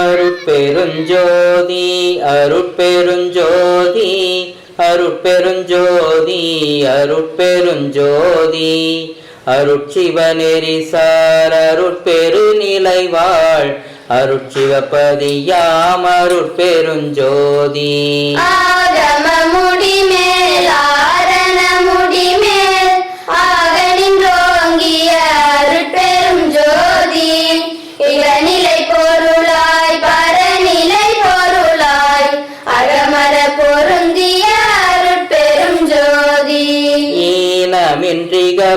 அருட்பெருஞ்சோதி அருட்பெருஞ்சோதி அருட்பெருஞ்சோதி அருட்பெருஞ்சோதி. அருட்சிவநெறிசார் அருட்பெருநிலை வாழ் அருட்சிவபதியாம் அருட்பெருஞ்சோதி. ஆகம முடிமேல்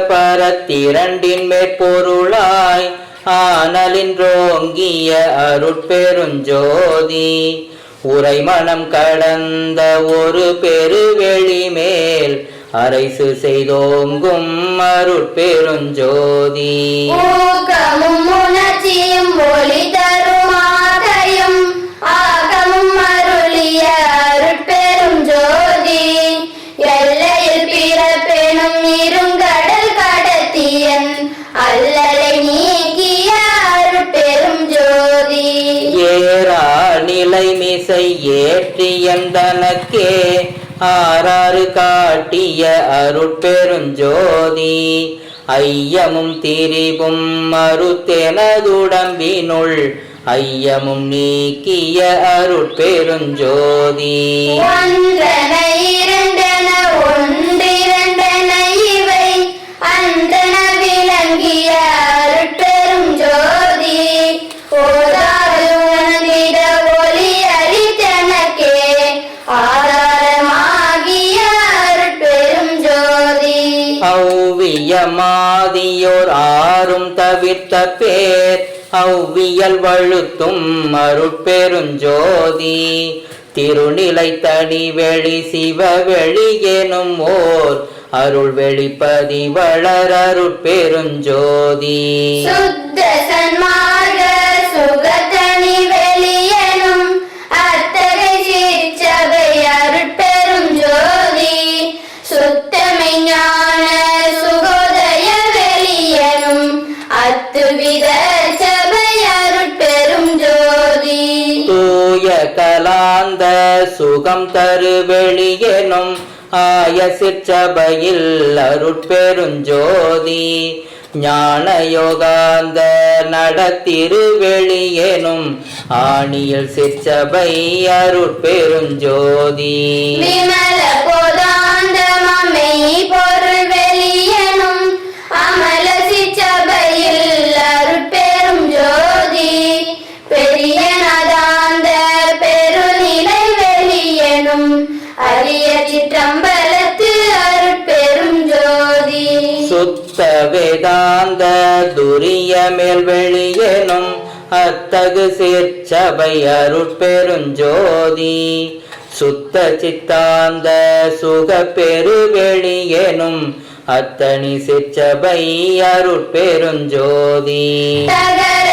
பரத்திரண்டின் மேற்பொருளாய் ஆனலின்றோங்கிய அருட்பெருஞ்சோதி. உரைமணம் கடந்த ஒரு பெருவெளி மேல் அரைசு செய்தோங்கும் அருட்பெருஞ்சோதி. நிலை ஏற்றியந்தனக்கே ஆறாறு காட்டிய அருட்பெருஞ்சோதி. ஐயமும் திரிவும் மறுத்தெனதுடம்பினுள் ஐயமும் நீக்கிய அருட்பெருஞ்சோதி. ஔவியமாதியோர் ஆறும் தவிர்த்த பேர் அவ்வியல் வழுத்தும் அருட்பெருஞ்சோதி. திருநிலை தனி வெளி சிவவெளி எனும் ஓர் அருள் வெளிப்பதி வளர் அருட்பெருஞ்சோதி. சுத்த சுகம் தரு வெளியெனும் ஆய சிற்சபையில் அருட்பெருஞ்சோதி. ஞான யோகாந்த நடத்திருவெளியெனும் ஆணியில் சிற்சபை அருட்பெருஞ்சோதி. விமல போதாந்தமமை பொருள் வெளியே சுத்த வேதாந்த துரிய மேல் வெளியேனும் அத்தகு சிற்சபை அருட்பெருஞ்சோதி. சுத்த சித்தாந்த சுக பெருவெளியெனும் அத்தனி சிற்சபை அருட்பெருஞ்சோதி. தகர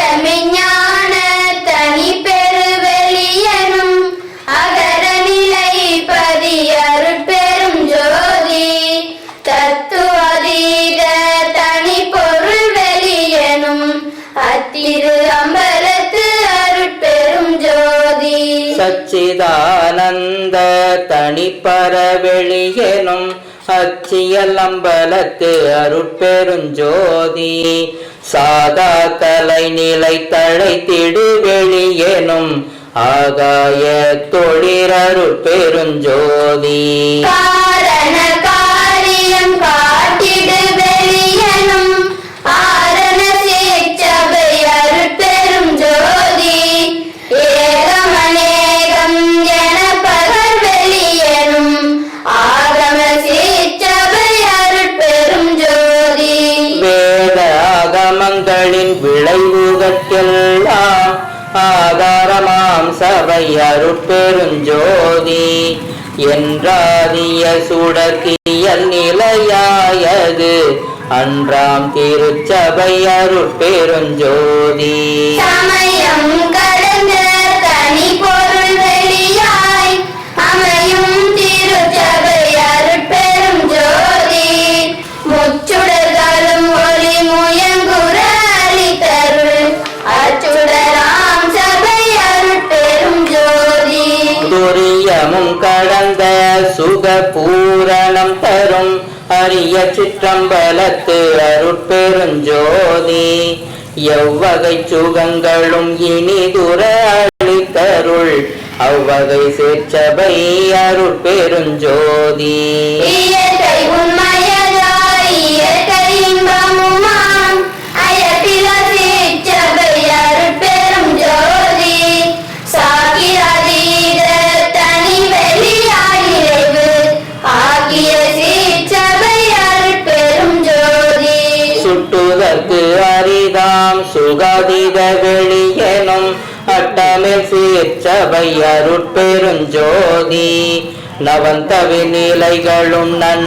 சச்சிதானந்த தனிப்பர வெளியெனும் அச்சியல் அம்பலத்து அருட்பெருஞ்சோதி. சாதா கலை நிலை தழைத்திடு வெளியெனும் ஆகாய தொழிறருட்பெருஞ்சோதி. ஆதாரமாம் சபை அருட்பெருஞ்சோதி என்றாதிய சுடக்கியல் நிலையாயது. அன்றாம் திருச்சபை கடந்த சுக பூரணம் தரும் அரிய சிற்றம்பலத்து அருட்பெருஞ்சோதி. எவ்வகை சுகங்களும் இனிதுர அளித்தருள் அவ்வகை சேர்ச்சபை அருட்பெருஞ்சோதி. அரிதாம் சுகாதீத வெளியனும் அட்டமில் சீர்ச்சபை அருட்பெருஞ்சோதி. நவந்தவி நிலைகளும் நன்